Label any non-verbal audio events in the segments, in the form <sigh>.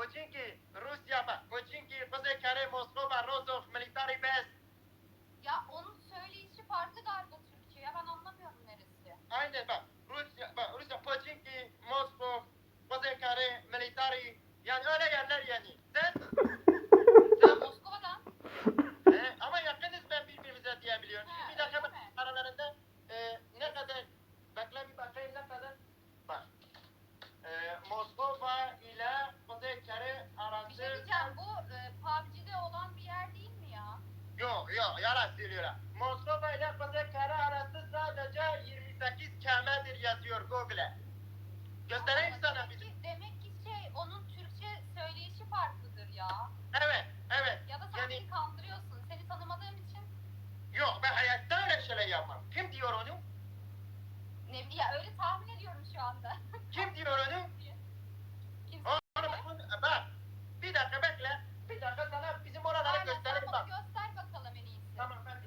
Починки, Rusya bak. Починки, Kuzey Kore, Moskova, Rozov, Military Base. Ya onun söyleyişi farklı galiba Türkçe ya ben anlamıyorum neresi. Aynen bak. Rusya, bak Rusya, Počinki, Moskov, Kuzey Kore, Military. Yani öyle yerler yani. Sen, Sen Yok yalan söylüyorlar. Moskova ile Kuzey Kore arası sadece 28 kilometre yazıyor Google'e. Göstereyim Ama sana demek bir. ki, demek ki şey onun Türkçe söyleyişi farklıdır ya. Evet evet. Ya da sen Yani- beni kandırıyorsun. Seni tanımadığım için Yok ben hayatta öyle şeyler yapmam. Kim diyor onu? ne bileyim ya öyle tahmin ediyorum şu anda. <laughs> Kim diyor onu? Kimse onu- bak. Bir dakika bekle. Bir dakika sana bizim oraları Aynen, sen göstereyim bana bak. göster bakalım en iyisi. Tamam ben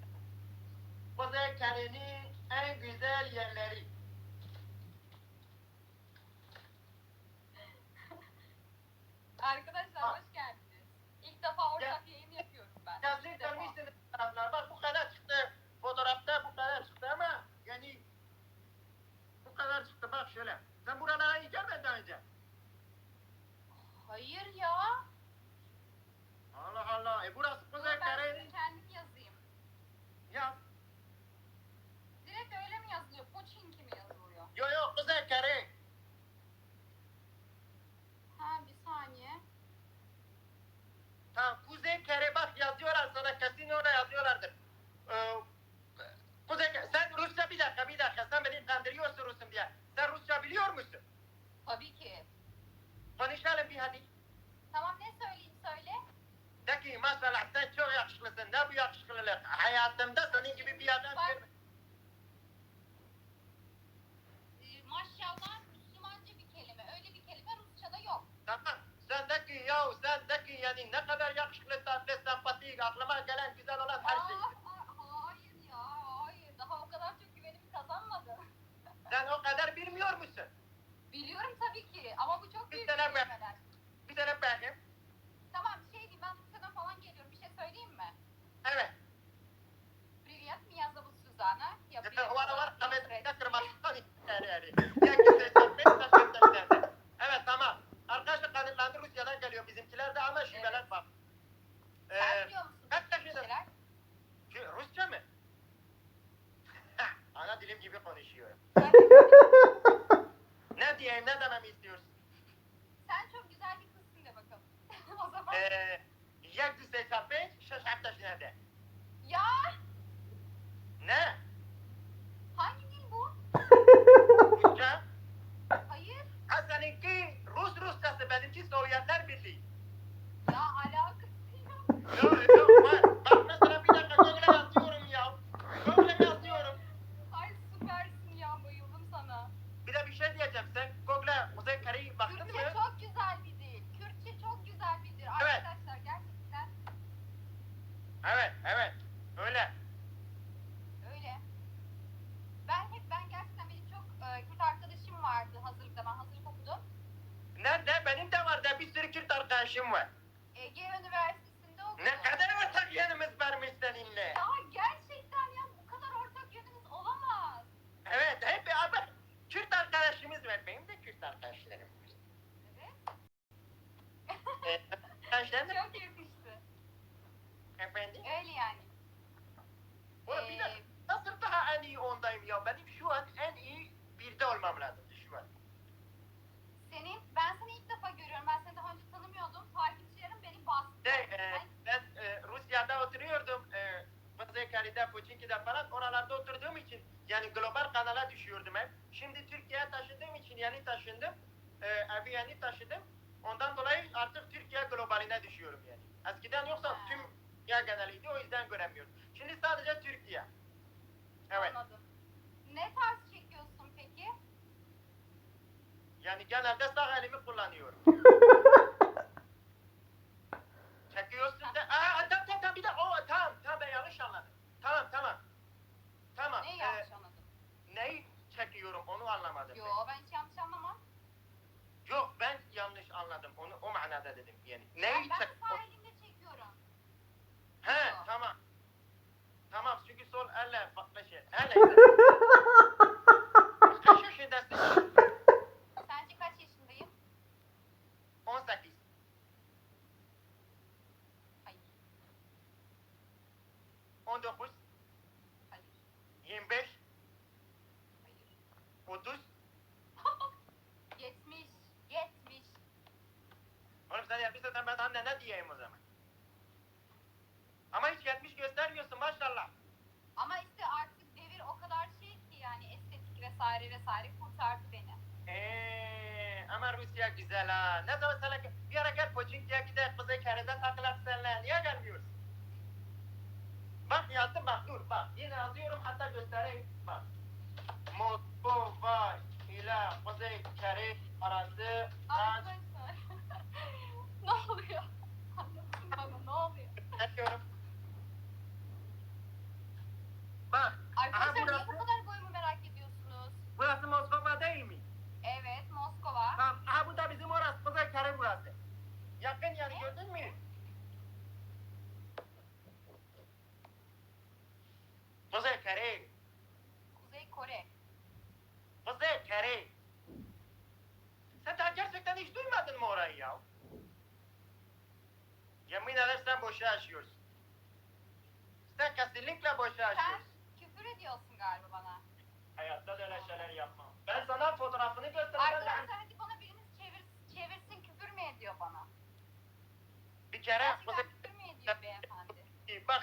Kore'nin en güzel yerleri. Arkadaşlar hoş geldiniz. İlk defa ortak yayın yapıyorum ben. Defa. görmüşsünüz taraflar. Bak bu kadar çıktı. Fotoğrafta bu kadar çıktı ama yani bu kadar çıktı. Bak şöyle. Sen buralara hiç gelmedin daha önce. Hayır ya. Ama şüpheler Evet. Sen Ee, biliyor musun kaç yaşındasın? Rusça mı? Ana dilim gibi konuşuyorum. <laughs> Sen, <laughs> Ne diyeyim ne dememi istiyorsun? sen çok güzel bir kızsın de bakalım. <laughs> o zaman. Ee, jak du sais taper, şaşartaş nerede? Ya Ne? hangi dil bu? Rusça? Hayır. Ha seninki Rus Rusçası, benimki Sovyetler Birliği. Ya alakası yok. Yok yok var. Bak mesela bir dakika Google'a yazıyorum ya. Google'a yazıyorum. Ay süpersin ya bayıldım sana. Bir de bir şey diyeceğim. Sen Google'a Kuzey Kore'yi baktın mı? Kürtçe çok güzel bir dil. Kürtçe çok güzel bir dil. Evet. Arkadaşlar gerçekten Evet, evet. Öyle. öyle. Ben hep ben gerçekten benim çok e, Kürt arkadaşım vardı hazırlıkta. Ben hazırlık okudum. Nerede? Benim de var da bir sürü Kürt arkadaşım var. Ege Üniversitesi'nde okudum. Ne kadar ortak yönümüz varmış seninle. Ya gerçekten ya bu kadar ortak yönümüz olamaz. Evet, hep abi Kürt arkadaşımız var. Benim de Kürt arkadaşlarım var. Evet. Ee, arkadaşlarım <laughs> Çok yakıştı. efendim. Öyle yani. Oğlum bir Ee, dakika. Nasıl daha en iyi ondayım ya? Benim şu an en iyi birde olmam lazım şu an. Senin, ben seni ilk defa görüyorum. Ben seni daha önce tanımıyordum. Takipçilerim beni bastı. De, e, Ben- ben e, Rusya'da oturuyordum. E, Kuzey Kore'de, Puçinki'de falan oralarda oturduğum için yani global kanala düşüyordum hep. Şimdi Türkiye'ye taşındığım için yeni taşındım. E, evi yeni taşıdım. Ondan dolayı artık Türkiye globaline düşüyorum yani. Eskiden yoksa Ha. tüm ya geneliydi o yüzden göremiyorum. Şimdi sadece Türkiye. Evet. Anladım. Ne tarz çekiyorsun peki? Yani genelde sağ elimi kullanıyorum. <laughs> neyi çekiyorum onu anlamadım. Yo ben. ben hiç yanlış anlamam. Yok ben yanlış anladım onu yani o manada dedim yani. Ben, Neyi ben sağ elimle çekiyorum. He Yok. tamam. Tamam çünkü sol elle farklı şey. Hele. Kaç yaşındasın? Sence kaç yaşındayım? 18. Hayır. 19. Hayır. 25. Hayır. 30. 70. 70. Oğlum sen yapmışsan ben sana ne, diyeyim o zaman? Ama hiç 70 göstermiyorsun maşallah. Ama işte artık devir o kadar şey ki yani estetik vesaire vesaire kurtardı beni. Eee ama Rusya güzel ha. Ne zaman sana bir ara gel Poçinki'ye gidelim Kuzey Karadeniz'e takılak seninle. Niye gelmiyorsun? Bak yazdım bak dur bak. Yine yazıyorum hatta göstereyim. Bak. Moskova ile Kuzey Kare arası Arkadaşlar. <laughs> ne oluyor? Anlatın bana ne oluyor? Bak Arkadaşlar niye burası- bu kadar boyumu merak ediyorsunuz? burası Moskova değil mi? Evet Moskova. Tamam. Aha bu da bizim orası. Kuzey Kare burası. Yakın yani gördün mü? Kuzey Kare. Kuzey Kore. Kuzey Kare. Sen daha gerçekten hiç duymadın mı orayı ya? Yemin ederim sen boşa yaşıyorsun. Sen kesinlikle boşa Sen yaşıyorsun. küfür ediyorsun galiba bana. Hayatta da öyle şeyler yapmam. Ben sana fotoğrafını göstereceğim. Arkadaşlar hadi bana biriniz çevir, çevirsin küfür mü ediyor bana? Bir kere Gerçekten küfür mü ediyor beyefendi? Bak